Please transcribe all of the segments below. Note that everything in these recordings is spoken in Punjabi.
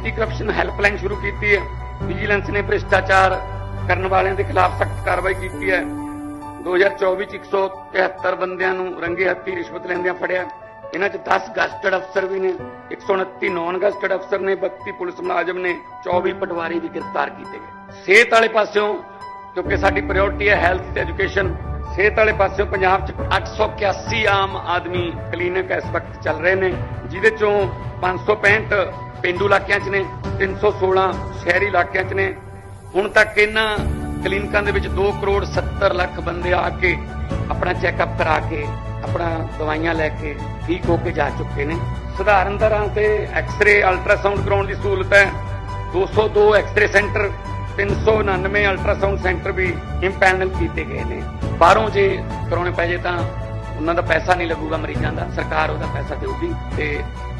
ਐਂਟੀ ਕਰਪਸ਼ਨ ਹੈਲਪਲਾਈਨ ਸ਼ੁਰੂ ਕੀਤੀ ਹੈ। ਵਿਜੀਲੈਂਸ ਨੇ ਭ੍ਰਿਸ਼ਟਾਚਾਰ ਕਰਨ ਵਾਲਿਆਂ ਦੇ ਖਿਲਾਫ ਸਖਤ ਕਾਰਵਾਈ ਕੀਤੀ ਹੈ। 2024 ਚ 173 ਬੰਦਿਆਂ ਨੂੰ ਰੰਗੇ ਹੱਥੀ ਰਿਸ਼ਵਤ ਲੈਂਦਿਆਂ ਫੜਿਆ। ਇਹਨਾਂ ਚ 10 ਗਸਟਡ ਅਫਸਰ ਵੀ ਨੇ 129 ਨੌਨ ਗਸਟਡ ਅਫਸਰ ਨੇ 32 ਪੁਲਿਸ ਮੁਲਾਜ਼ਮ ਨੇ 24 ਪਟਵਾਰੀ ਵੀ ਗ੍ਰਿਫਤਾਰ ਕੀਤੇ ਗਏ। ਸਿਹਤ ਵਾਲੇ ਪਾਸਿਓਂ, ਕਿਉਂਕਿ ਸਾਡੀ ਪ੍ਰਾਇੋਰਟੀ ਹੈ ਹੈਲਥ ਤੇ ਐਜੂਕੇਸ਼ਨ ਸਿਹਤ ਵਾਲੇ ਪਾਸਿਓਂ ਪੰਜਾਬ 'ਚ 881 ਆਮ ਆਦਮੀ ਕਲੀਨਿਕ ਇਸ ਵਕਤ ਚੱਲ ਰਹੇ ਨੇ, ਜਿਹਦੇ ਚੋਂ 565 ਪਿੰਡੂ ਇਲਾਕਿਆਂ 'ਚ ਨੇ 316 ਸ਼ਹਿਰੀ ਇਲਾਕਿਆਂ 'ਚ ਨੇ। ਹੁਣ ਤੱਕ ਇਹਨਾਂ ਕਲੀਨਿਕਾਂ ਦੇ ਵਿੱਚ 2 ਕਰੋੜ 70 ਲੱਖ ਬੰਦੇ ਆ ਕੇ ਆਪਣਾ ਚੈੱਕਅਪ ਕਰਾ ਕੇ, ਆਪਣਾ ਦਵਾਈਆਂ ਲੈ ਕੇ ਠੀਕ ਹੋ ਕੇ ਜਾ ਚੁੱਕੇ ਨੇ। ਸਧਾਰਨ ਤਰ੍ਹਾਂ ਤੇ ਐਕਸ-ਰੇ, ਅਲਟਰਾਸਾਊਂਡ ਕਰਾਉਣ ਦੀ ਸਹੂਲਤ ਹੈ। 202 ਐਕਸ-ਰੇ ਸੈਂਟਰ 399 ਅਲਟਰਾਸਾਊਂਡ ਸੈਂਟਰ ਵੀ ਇੰਪੈਨਲ ਕੀਤੇ ਗਏ ਨੇ। ਬਾਹਰੋਂ ਜੇ ਕਰਾਉਣੇ ਪੈ ਜੇ ਤਾਂ ਉਹਨਾਂ ਦਾ ਪੈਸਾ ਨਹੀਂ ਲੱਗੂਗਾ ਮਰੀਜ਼ਾਂ ਦਾ, ਸਰਕਾਰ ਉਹਦਾ ਪੈਸਾ ਦੇਊਗੀ। ਤੇ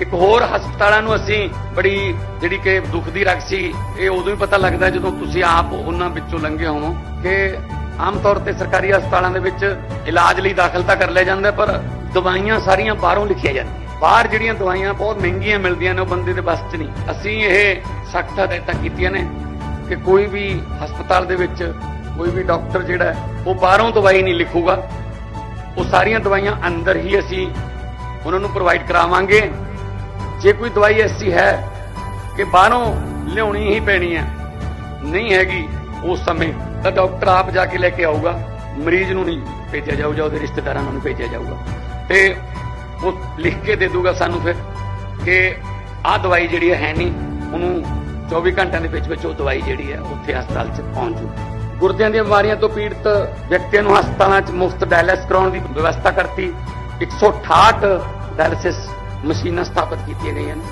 ਇੱਕ ਹੋਰ ਹਸਪਤਾਲਾਂ ਨੂੰ ਅਸੀਂ ਬੜੀ ਜਿਹੜੀ ਕਿ ਦੁੱਖ ਦੀ ਰੱਖ ਸੀ, ਇਹ ਉਦੋਂ ਹੀ ਪਤਾ ਲੱਗਦਾ ਜਦੋਂ ਤੁਸੀਂ ਆਪ ਉਹਨਾਂ ਵਿੱਚੋਂ ਲੰਘੇ ਹੋਵੋ ਕਿ ਆਮ ਤੌਰ ਤੇ ਸਰਕਾਰੀ ਹਸਪਤਾਲਾਂ ਦੇ ਵਿੱਚ ਇਲਾਜ ਲਈ ਦਾਖਲ ਤਾਂ ਕਰ ਲਿਆ ਜਾਂਦਾ, ਪਰ ਦਵਾਈਆਂ ਸਾਰੀਆਂ ਬਾਹਰੋਂ ਲਿਖੀਆਂ ਜਾਂਦੀਆਂ। ਬਾਹਰ ਜਿਹੜੀਆਂ ਦਵਾਈਆਂ ਬਹੁਤ ਮਹਿੰਗੀਆਂ ਮਿਲਦੀਆਂ ਨੇ, ਉਹ ਬੰਦੇ ਦੇ ਬਸ 'ਚ ਨਹੀਂ। ਅਸੀਂ ਇਹ ਸਖਤ ਹਦਾਇਤਾਂ ਕੀਤੀਆਂ ਨੇ ਕਿ ਕੋਈ ਵੀ ਹਸਪਤਾਲ ਦੇ ਵਿੱਚ ਕੋਈ ਵੀ ਡਾਕਟਰ ਜਿਹੜਾ, ਉਹ ਬਾਹਰੋਂ ਦਵਾਈ ਨਹੀਂ ਲਿਖੂਗਾ। ਉਹ ਸਾਰੀਆਂ ਦਵਾਈਆਂ ਅੰਦਰ ਹੀ ਅਸੀਂ ਉਹਨਾਂ ਨੂੰ ਪ੍ਰੋਵਾਈਡ ਕਰਾਵਾਂਗੇ। ਜੇ ਕੋਈ ਦਵਾਈ ਐਸੀ ਹੈ ਕਿ ਬਾਹਰੋਂ ਲਿਆਉਣੀ ਹੀ ਪੈਣੀ ਹੈ, ਨਹੀਂ ਹੈਗੀ ਉਸ ਸਮੇਂ, ਤਾਂ ਡਾਕਟਰ ਆਪ ਜਾ ਕੇ ਲੈ ਕੇ ਆਊਗਾ। ਮਰੀਜ਼ ਨੂੰ ਨਹੀਂ ਭੇਜਿਆ ਜਾਊਗਾ, ਉਹਦੇ ਰਿਸ਼ਤੇਦਾਰਾਂ ਨੂੰ ਭੇਜਿਆ ਜਾਊਗਾ। ਤੇ ਉਹ ਲਿਖ ਕੇ ਦੇ ਦੂਗਾ ਸਾਨੂੰ ਫਿਰ ਕਿ ਆਹ ਦਵਾਈ ਜਿਹੜੀ ਹੈ ਨਹੀਂ, ਉਹਨੂੰ 24 ਘੰਟਿਆਂ ਦੇ ਵਿੱਚ ਵਿੱਚ ਉਹ ਦਵਾਈ ਜਿਹੜੀ ਹੈ ਉੱਥੇ ਹਸਪਤਾਲ 'ਚ ਪਹੁੰਚ ਜੂ। ਗੁਰਦਿਆਂ ਦੀਆਂ ਬਿਮਾਰੀਆਂ ਤੋਂ ਪੀੜਤ ਵਿਅਕਤੀਆਂ ਨੂੰ ਹਸਪਤਾਲਾਂ 'ਚ ਮੁਫਤ ਡਾਇਲਿਸਿਸ ਕਰਾਉਣ ਦੀ ਵਿਵਸਥਾ ਕਰਤੀ। 168 ਡਾਇਲਿਸਿਸ ਮਸ਼ੀਨਾਂ ਸਥਾਪਿਤ ਕੀਤੀਆਂ ਗਈਆਂ ਨੇ।